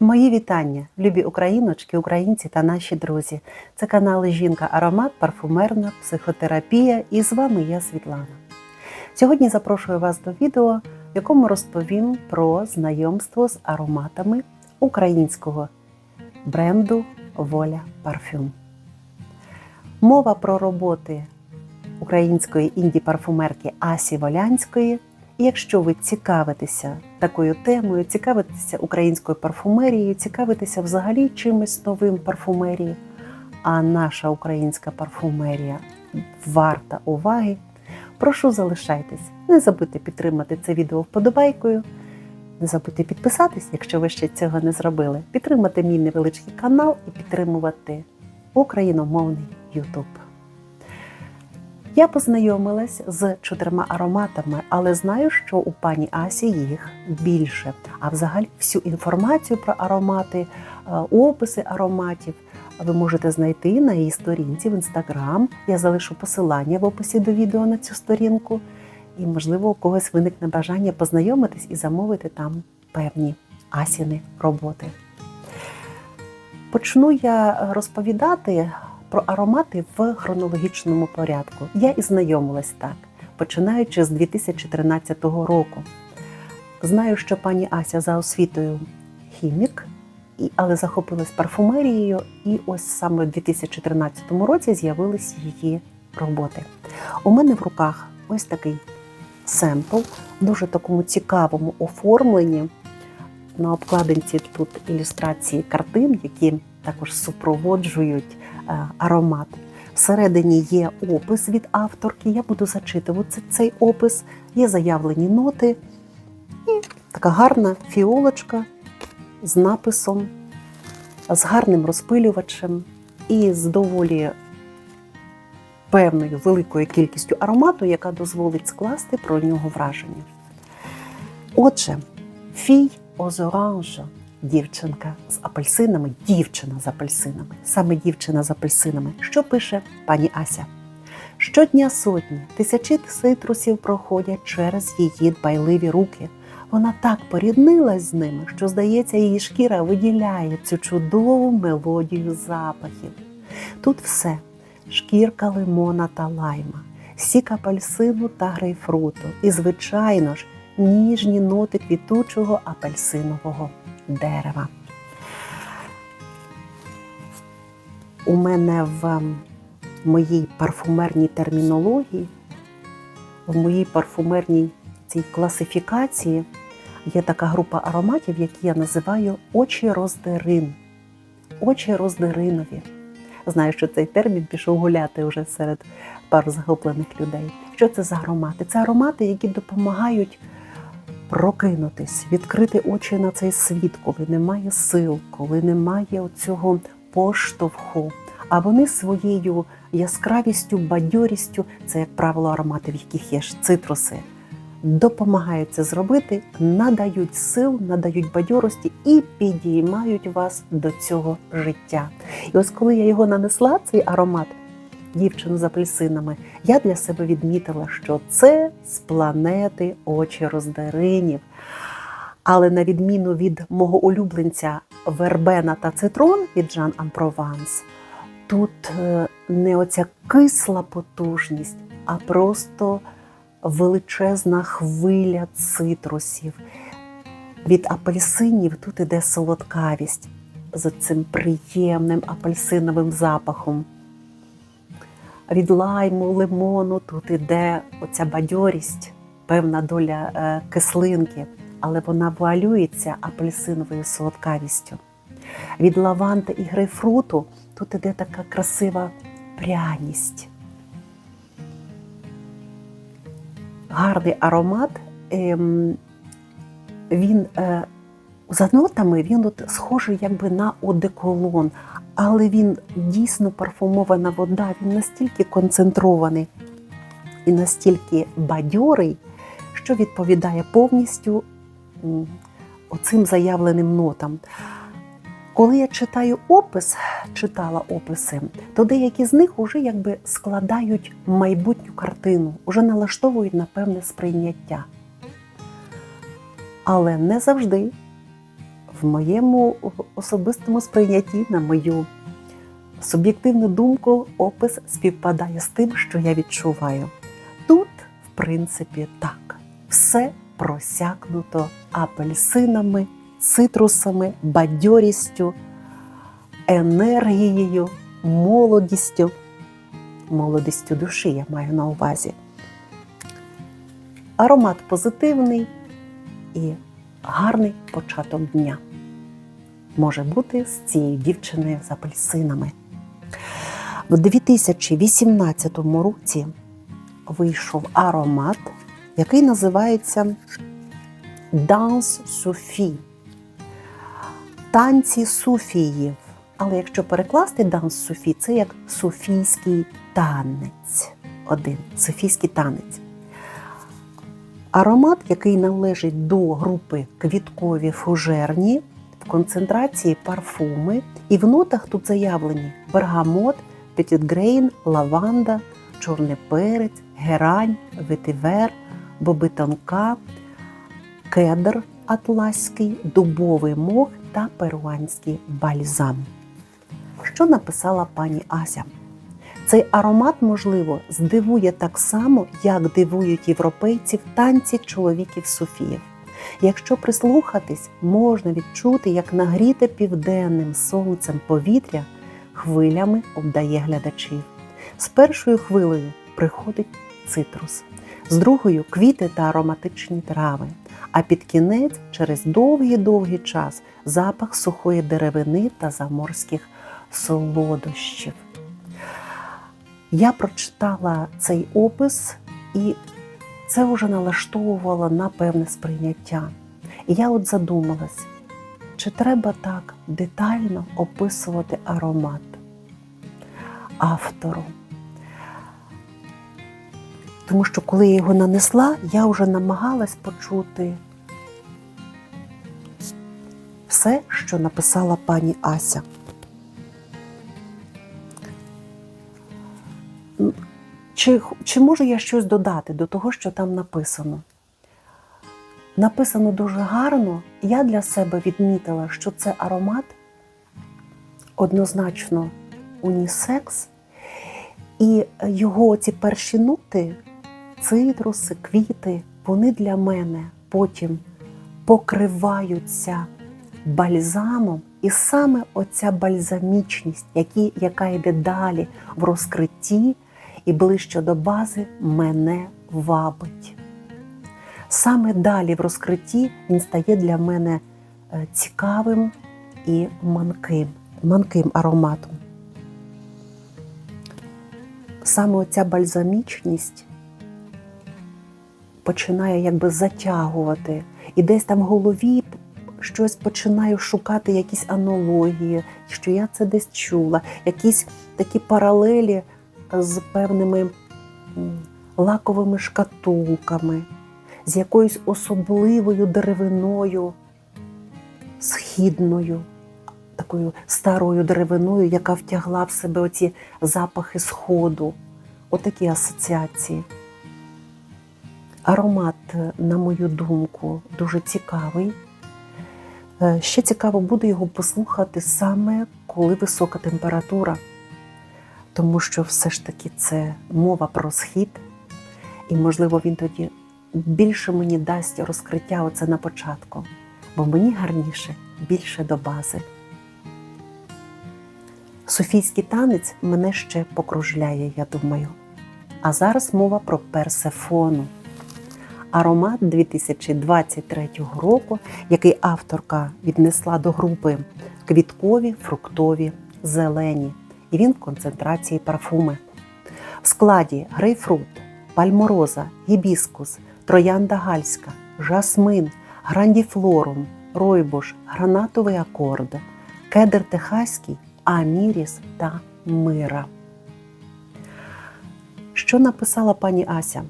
Мої вітання, любі україночки, українці та наші друзі. Це канал Жінка Аромат, парфумерна психотерапія. І з вами я Світлана. Сьогодні запрошую вас до відео, в якому розповім про знайомство з ароматами українського бренду Воля Парфюм. Мова про роботи української інді-парфумерки Асі Волянської. Якщо ви цікавитеся такою темою, цікавитеся українською парфумерією, цікавитеся взагалі чимось новим парфумерії, а наша українська парфумерія варта уваги, прошу залишайтесь. Не забудьте підтримати це відео вподобайкою. Не забудьте підписатись, якщо ви ще цього не зробили, підтримати мій невеличкий канал і підтримувати україномовний YouTube. Я познайомилась з чотирма ароматами, але знаю, що у пані Асі їх більше. А взагалі всю інформацію про аромати, е, описи ароматів ви можете знайти на її сторінці в інстаграм. Я залишу посилання в описі до відео на цю сторінку. І, можливо, у когось виникне бажання познайомитись і замовити там певні асіни роботи. Почну я розповідати про аромати в хронологічному порядку. Я і знайомилась так, починаючи з 2013 року. Знаю, що пані Ася за освітою хімік, але захопилась парфумерією, і ось саме в 2013 році з'явились її роботи. У мене в руках ось такий семпл, дуже такому цікавому оформленні. На обкладинці тут ілюстрації картин, які також супроводжують аромат. Всередині є опис від авторки. Я буду зачитувати цей опис. Є заявлені ноти і така гарна фіолочка з написом, з гарним розпилювачем і з доволі певною великою кількістю аромату, яка дозволить скласти про нього враження. Отже, фій Озоранжа дівчинка з апельсинами, дівчина з апельсинами, саме дівчина з апельсинами. Що пише пані Ася? Щодня сотні, тисячі цитрусів проходять через її дбайливі руки. Вона так поріднилась з ними, що, здається, її шкіра виділяє цю чудову мелодію запахів. Тут все шкірка лимона та лайма, сік апельсину та грейпфруту і, звичайно ж, ніжні ноти квітучого апельсинового дерева. У мене в ем, моїй парфумерній термінології, в моїй парфумерній цій класифікації є така група ароматів, які я називаю очі роздерин. Очі роздеринові. Знаю, що цей термін пішов гуляти вже серед пар захоплених людей. Що це за аромати? Це аромати, які допомагають прокинутись, відкрити очі на цей світ, коли немає сил, коли немає цього поштовху. А вони своєю яскравістю, бадьорістю, це, як правило, аромати, в яких є ж цитруси, допомагають це зробити, надають сил, надають бадьорості і підіймають вас до цього життя. І ось коли я його нанесла, цей аромат, дівчину з апельсинами, я для себе відмітила, що це з планети очі роздаринів. Але на відміну від мого улюбленця Вербена та Цитрон від Жан Ампрованс, тут е, не оця кисла потужність, а просто величезна хвиля цитрусів. Від апельсинів тут іде солодкавість з цим приємним апельсиновим запахом. Від лайму, лимону тут іде оця бадьорість, певна доля е, кислинки, але вона вуалюється апельсиновою солодкавістю. Від лаванди і грейпфруту тут іде така красива пряність. Гарний аромат. Ем, він е, за нотами він от схожий якби на одеколон, але він дійсно парфумована вода, він настільки концентрований і настільки бадьорий, що відповідає повністю оцим заявленим нотам. Коли я читаю опис, читала описи, то деякі з них вже якби складають майбутню картину, вже налаштовують на певне сприйняття. Але не завжди в моєму особистому сприйнятті, на мою суб'єктивну думку, опис співпадає з тим, що я відчуваю. Тут, в принципі, так, все просякнуто апельсинами, цитрусами, бадьорістю, енергією, молодістю, молодістю душі я маю на увазі. Аромат позитивний і гарний початок дня. Може бути з цією дівчиною з апельсинами. В 2018 році вийшов аромат, який називається Данс Софі. Танці Суфіїв. Але якщо перекласти Данс Софі, це як Софійський танець. Один Софійський танець. Аромат, який належить до групи квіткові фужерні, концентрації парфуми, і в нотах тут заявлені бергамот, петітгрейн, лаванда, чорний перець, герань, ветивер, боби тонка, кедр атласький, дубовий мох та перуанський бальзам. Що написала пані Ася? Цей аромат, можливо, здивує так само, як дивують європейців танці чоловіків Софіїв. Якщо прислухатись, можна відчути, як нагріте південним сонцем повітря хвилями обдає глядачів. З першою хвилею приходить цитрус, з другою квіти та ароматичні трави. А під кінець, через довгий-довгий час, запах сухої деревини та заморських солодощів. Я прочитала цей опис, і це вже налаштовувало на певне сприйняття. І я от задумалась, чи треба так детально описувати аромат автору. Тому що коли я його нанесла, я вже намагалась почути все, що написала пані Ася. Чи, чи можу я щось додати до того, що там написано? Написано дуже гарно. Я для себе відмітила, що це аромат однозначно унісекс, і його ці перші ноти, цитруси, квіти, вони для мене потім покриваються бальзамом, і саме оця бальзамічність, яка йде далі в розкритті і ближче до бази, мене вабить. Саме далі в розкритті він стає для мене е, цікавим і манким, манким ароматом. Саме оця бальзамічність починає якби затягувати, і десь там в голові щось починаю шукати, якісь аналогії, що я це десь чула, якісь такі паралелі з певними лаковими шкатулками, з якоюсь особливою деревиною, східною, такою старою деревиною, яка втягла в себе оці запахи сходу. Отакі асоціації. Аромат, на мою думку, дуже цікавий. Е, Ще цікаво буде його послухати саме коли висока температура, тому що все ж таки це мова про схід, і, можливо, він тоді більше мені дасть розкриття оце на початку, бо мені гарніше більше до бази. Софійський танець мене ще покружляє, я думаю. А зараз мова про персефону. Аромат 2023 року, який авторка віднесла до групи квіткові, фруктові, зелені. І він в концентрації парфуми. В складі грейпфрут, пальмороза, гібіскус, троянда гальська, жасмин, грандіфлорум, ройбуш, гранатовий акорд, кедр техаський, аміріс та мира. Що написала пані Ася?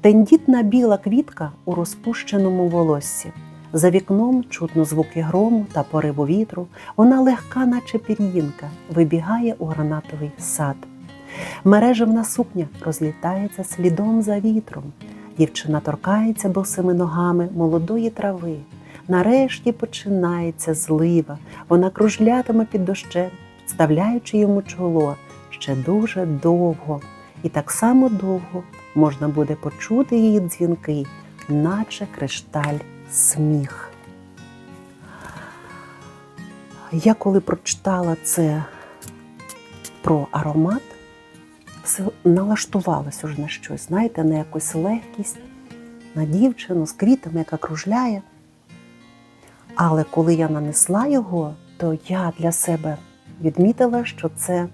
Тендітна біла квітка у розпущеному волоссі. За вікном чутно звуки грому та пориву вітру. Вона легка, наче пір'їнка, вибігає у гранатовий сад. Мережевна сукня розлітається слідом за вітром. Дівчина торкається босими ногами молодої трави. Нарешті починається злива. Вона кружлятиме під дощем, підставляючи йому чоло ще дуже довго. І так само довго можна буде почути її дзвінки, наче кришталь сміх. Я коли прочитала це про аромат, налаштувалась уже на щось, знаєте, на якусь легкість, на дівчину з квітами, яка кружляє. Але коли я нанесла його, то я для себе відмітила, що це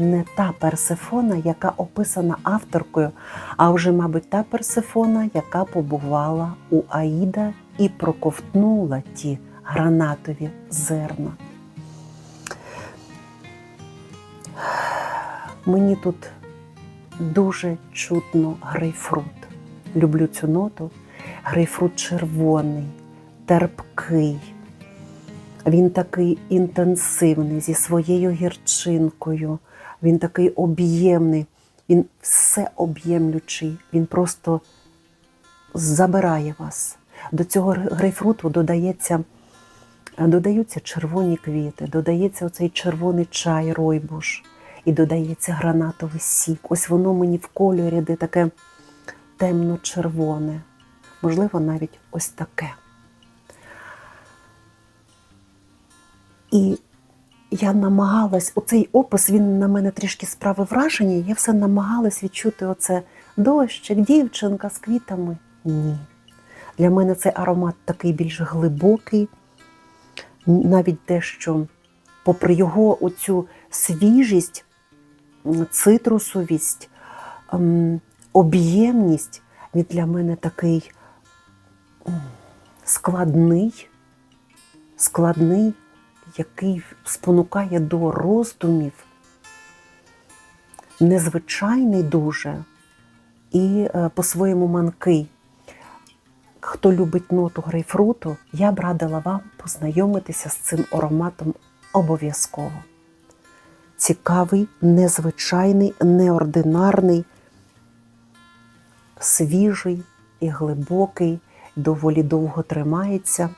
не та персифона, яка описана авторкою, а вже, мабуть, та персифона, яка побувала у Аїда і проковтнула ті гранатові зерна. Мені тут дуже чутно грейпфрут. Люблю цю ноту. Грейпфрут червоний, терпкий. Він такий інтенсивний зі своєю гірчинкою. Він такий об'ємний, він все об'ємлючий. Він просто забирає вас. До цього грейпфруту додається, додаються червоні квіти, додається оцей червоний чай, ройбуш, і додається гранатовий сік. Ось воно мені в кольорі, де таке темно-червоне, можливо, навіть ось таке. І я намагалась, оцей опис він на мене трішки справив враження. Я все намагалась відчути оце дощик, дівчинка з квітами. Ні. Для мене цей аромат такий більш глибокий, навіть дещо, попри його оцю свіжість, цитрусовість, ем, об'ємність, він для мене такий складний, складний який спонукає до роздумів, незвичайний дуже і е, по-своєму манкий. Хто любить ноту грейпфруту, я б радила вам познайомитися з цим ароматом обов'язково. Цікавий, незвичайний, неординарний, свіжий і глибокий, доволі довго тримається.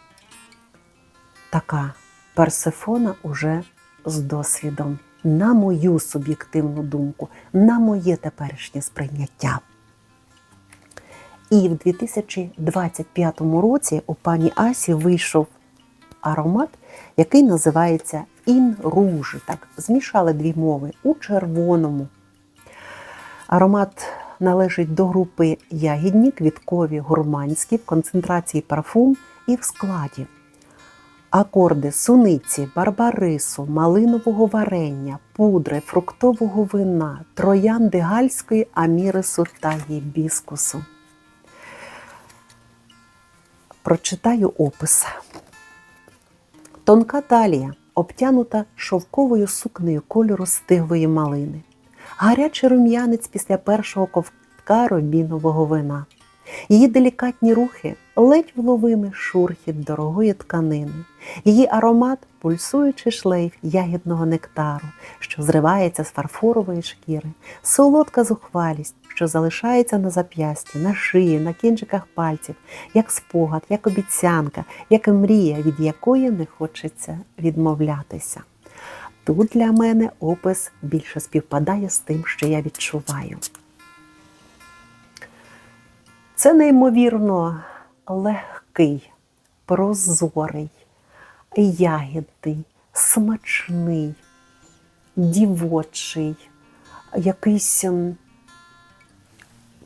Така Персифона уже з досвідом, на мою суб'єктивну думку, на моє теперішнє сприйняття. І в 2025 році у пані Асі вийшов аромат, який називається Ін Руж. Так, змішали дві мови у червоному. Аромат належить до групи ягідні, квіткові, гурманські в концентрації парфум і в складі. Акорди суниці, барбарису, малинового варення, пудри, фруктового вина, троянди гальської, амірису та гібіскусу. Прочитаю опис. Тонка талія, обтянута шовковою сукнею кольору стиглої малини. Гарячий рум'янець після першого ковтка рубінового вина. Її делікатні рухи ледь вловимий шурхіт дорогої тканини, її аромат пульсуючий шлейф ягідного нектару, що зривається з фарфорової шкіри, солодка зухвалість, що залишається на зап'ясті, на шиї, на кінчиках пальців, як спогад, як обіцянка, як мрія, від якої не хочеться відмовлятися. Тут для мене опис більше співпадає з тим, що я відчуваю. Це неймовірно легкий, прозорий, ягідний, смачний, дівочий, якийсь ем,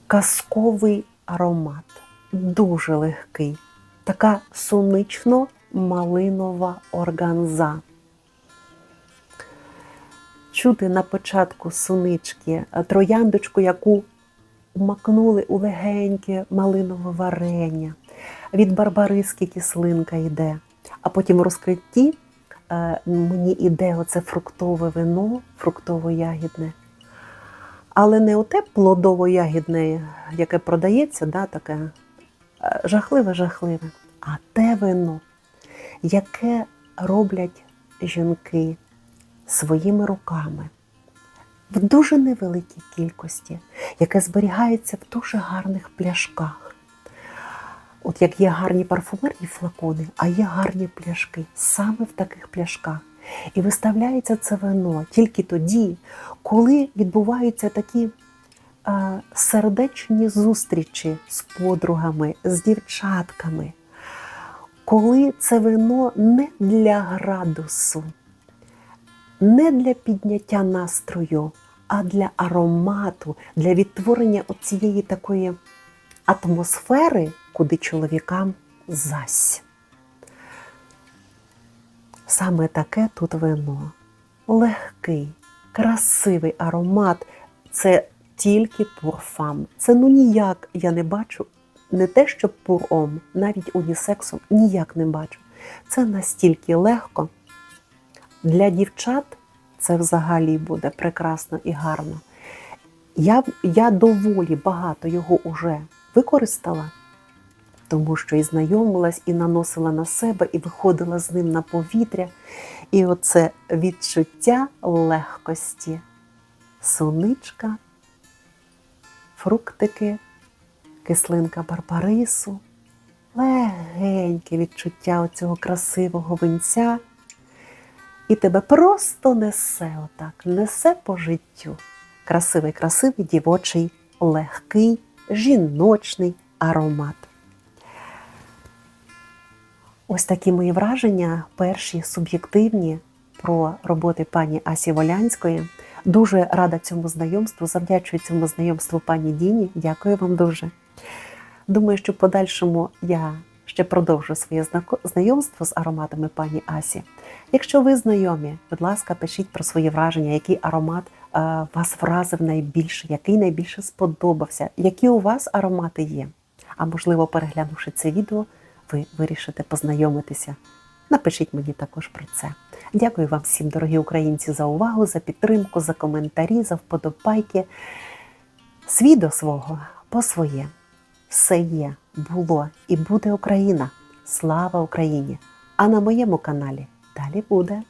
казковий аромат, дуже легкий, така сунично-малинова органза. Чути на початку сунички трояндочку, яку макнули у легеньке малинове варення, від барбариски кислинка йде, а потім в розкритті е, мені йде оце фруктове вино, фруктово-ягідне. Але не оте плодово-ягідне, яке продається, да, таке жахливе-жахливе, а те вино, яке роблять жінки своїми руками в дуже невеликій кількості, яке зберігається в дуже гарних пляшках. От як є гарні парфумерні флакони, а є гарні пляшки саме в таких пляшках. І виставляється це вино тільки тоді, коли відбуваються такі е, сердечні зустрічі з подругами, з дівчатками, коли це вино не для градусу, не для підняття настрою, а для аромату, для відтворення цієї такої атмосфери, куди чоловікам зась. Саме таке тут вино. Легкий, красивий аромат. Це тільки пурфам. Це ну ніяк я не бачу. Не те, що пуром, навіть унісексом ніяк не бачу. Це настільки легко. Для дівчат це взагалі буде прекрасно і гарно. Я, я доволі багато його уже використала, тому що і знайомилась, і наносила на себе, і виходила з ним на повітря. І оце відчуття легкості, суничка, фруктики, кислинка барбарису, легеньке відчуття оцього красивого винця. І тебе просто несе отак, несе по життю. Красивий, красивий дівочий, легкий, жіночний аромат. Ось такі мої враження, перші суб'єктивні про роботи пані Асі Волянської. Дуже рада цьому знайомству, завдячую цьому знайомству пані Діні. Дякую вам дуже. Думаю, що в подальшому я ще продовжу своє знайомство з ароматами пані Асі. Якщо ви знайомі, будь ласка, пишіть про свої враження, який аромат е, вас вразив найбільше, який найбільше сподобався, які у вас аромати є. А можливо, переглянувши це відео, ви вирішите познайомитися. Напишіть мені також про це. Дякую вам всім, дорогі українці, за увагу, за підтримку, за коментарі, за вподобайки. Свій до свого по своє. Все є, було і буде Україна. Слава Україні! А на моєму каналі далі буде.